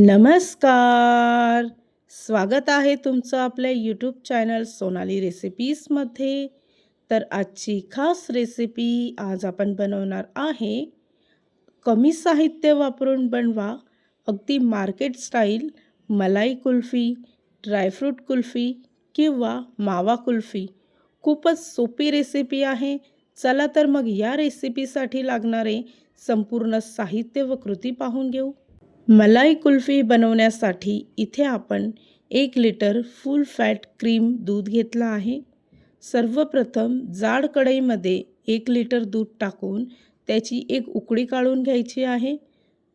नमस्कार. स्वागत आहे तुमचं आपल्या यूट्यूब चॅनल सोनाली रेसिपीजमध्ये तर आजची खास रेसिपी आज आपण बनवणार आहे. कमी साहित्य वापरून बनवा. अगदी मार्केट स्टाईल मलाई कुल्फी ड्रायफ्रूट कुल्फी किंवा मावा कुल्फी. खूपच सोपी रेसिपी आहे. चला तर मग या रेसिपीसाठी लागणारे संपूर्ण साहित्य व कृती पाहून घेऊ. मलाई कुल्फी बनवण्यासाठी इथे आपण एक लिटर फुल फॅट क्रीम दूध घेतलं आहे. सर्वप्रथम जाड कढईमध्ये एक लिटर दूध टाकून त्याची एक उकळी काढून घ्यायची आहे.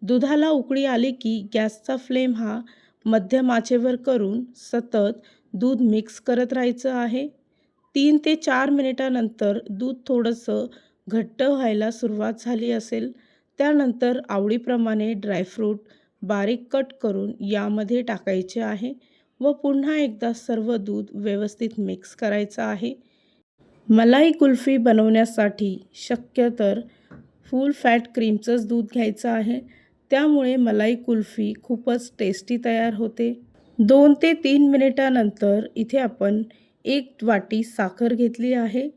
दुधाला उकळी आली की गॅसचा फ्लेम हा मध्यम आचेवर करून सतत दूध मिक्स करत राहायचं आहे. तीन ते चार मिनिटानंतर दूध थोडंसं घट्ट व्हायला सुरुवात झाली असेल. त्यानंतर आवडीप्रमाणे ड्रायफ्रूट बारीक कट करून यामध्ये टाकायचे आहे व पुन्हा एकदा सर्व दूध व्यवस्थित मिक्स करायचं आहे. मलाई कुल्फी बनवण्यासाठी शक्य तर फुल फॅट क्रीमचंच दूध घ्यायचं आहे. त्यामुळे मलाई कुल्फी खूपच टेस्टी तयार होते. दोन ते तीन मिनिटानंतर इथे आपण एक वाटी साखर घेतली आहे.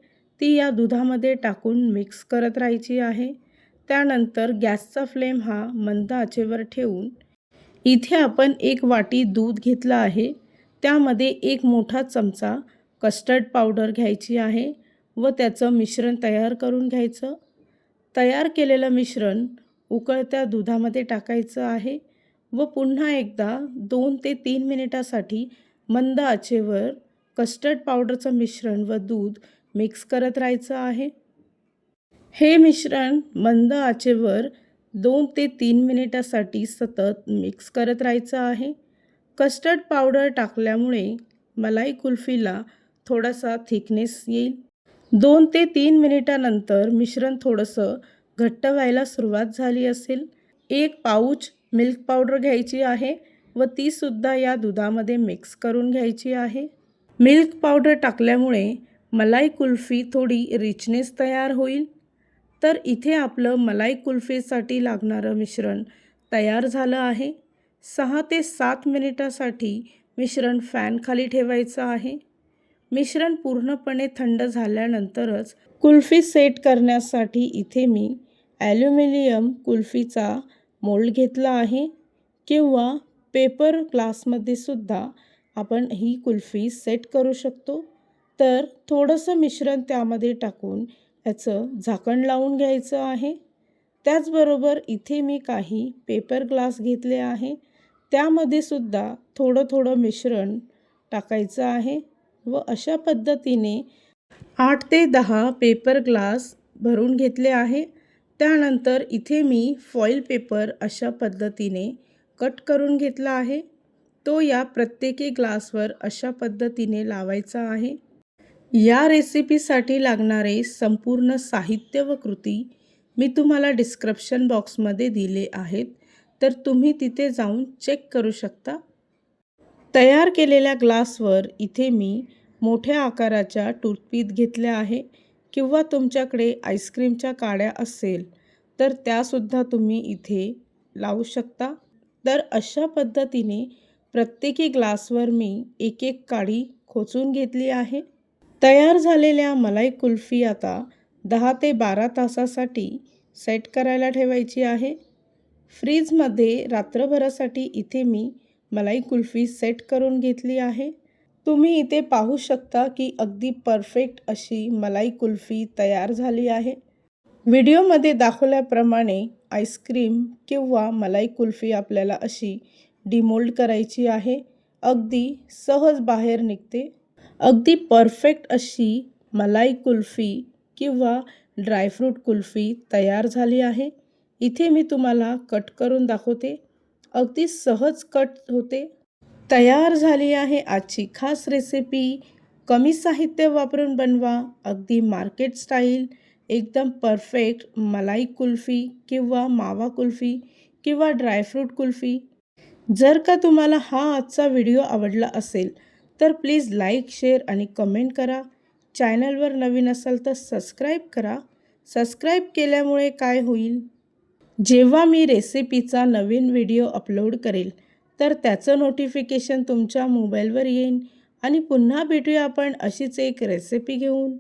ती या दुधामध्ये टाकून मिक्स करत राहायची आहे. त्यानंतर गॅसचा फ्लेम हा मंद आचेवर ठेवून इथे आपण एक वाटी दूध घेतलं आहे. त्यामध्ये एक मोठा चमचा कस्टर्ड पावडर घ्यायची आहे व त्याचं मिश्रण तयार करून घ्यायचं. तयार केलेलं मिश्रण उकळत्या दुधामध्ये टाकायचं आहे व पुन्हा एकदा दोन ते तीन मिनिटासाठी मंद आचेवर कस्टर्ड पावडरचं मिश्रण व दूध मिक्स करत राहायचं आहे. हे मिश्रण मंद आचेवर दोन ते तीन मिनिटासाठी सतत मिक्स करत राहायचं आहे. कस्टर्ड पावडर टाकल्यामुळे मलाई कुल्फीला थोडासा थिकनेस येईल. दोन ते तीन मिनिटानंतर मिश्रण थोडंसं घट्ट व्हायला सुरुवात झाली असेल. एक पाऊच मिल्क पावडर घ्यायची आहे व तीसुद्धा या दुधामध्ये मिक्स करून घ्यायची आहे. मिल्क पावडर टाकल्यामुळे मलाई कुल्फी थोडी रिचनेस तयार होईल. तर इथे आपलं मलाई कुल्फीसाठी लागणारं मिश्रण तयार झालं आहे. सहा ते सात मिनिटासाठी मिश्रण फॅनखाली ठेवायचं आहे. मिश्रण पूर्णपणे थंड झाल्यानंतरच कुल्फी सेट करण्यासाठी इथे मी ॲल्युमिनियम कुल्फीचा मोल्ड घेतला आहे किंवा पेपर ग्लासमध्ये सुद्धा आपण ही कुल्फी सेट करू शकतो. तर थोडंसं मिश्रण त्यामध्ये टाकून याचं झाकण लावून घ्यायचं आहे. त्याचबरोबर इथे मी काही पेपर ग्लास घेतले आहे. त्यामध्ये सुद्धा थोडं थोडं मिश्रण टाकायचं आहे व अशा पद्धतीने आठ ते दहा पेपर ग्लास भरून घेतले आहे. त्यानंतर इथे मी फॉईल पेपर अशा पद्धतीने कट करून घेतला आहे. तो या प्रत्येकी ग्लासवर अशा पद्धतीने लावायचा आहे. या रेसिपीसाठी लागणारे संपूर्ण साहित्य व कृती मी तुम्हाला डिस्क्रिप्शन बॉक्समध्ये दिले आहेत. तर तुम्ही तिथे जाऊन चेक करू शकता. तयार केलेल्या ग्लासवर इथे मी मोठ्या आकाराच्या टूथपीत घेतल्या आहे किंवा तुमच्याकडे आईस्क्रीमच्या काड्या असेल तर त्यासुद्धा तुम्ही इथे लावू शकता. तर अशा पद्धतीने प्रत्येकी ग्लासवर मी एक एक काडी खोचून घेतली आहे. तयार झालेल्या मलाई कुल्फी आता दहा ते बारा तासासाठी सेट करायला ठेवायची आहे. फ्रीजमध्ये रात्रभरासाठी इथे मी मलाई कुल्फी सेट करून घेतली आहे. तुम्ही इथे पाहू शकता की अगदी परफेक्ट अशी मलाई कुल्फी तयार झाली आहे. व्हिडिओमध्ये दाखवल्याप्रमाणे आईस्क्रीम किंवा मलाई कुल्फी आपल्याला अशी डिमोल्ड करायची आहे. अगदी सहज बाहेर निघते. अगदी परफेक्ट अशी मलाई कुल्फी किंवा ड्रायफ्रूट कुल्फी तयार झाली आहे. इथे मी तुम्हाला कट करून दाखवते. अगदी सहज कट होते. तयार झाली आहे आजची खास रेसिपी कमी साहित्य वापरून बनवा. अगदी मार्केट स्टाईल एकदम परफेक्ट मलाई कुल्फी किंवा मावा कुल्फी किंवा ड्रायफ्रूट कुल्फी. जर का तुम्हाला हा आजचा व्हिडिओ आवडला असेल तर प्लीज लाईक शेअर आणि कमेंट करा. चॅनलवर नवीन असाल तर सबस्क्राईब करा. सबस्क्राईब केल्यामुळे काय होईल? जेव्हा मी रेसिपीचा नवीन व्हिडिओ अपलोड करेल तर त्याचं नोटिफिकेशन तुमच्या मोबाईलवर येईन आणि पुन्हा भेटूया आपण अशीच एक रेसिपी घेऊन.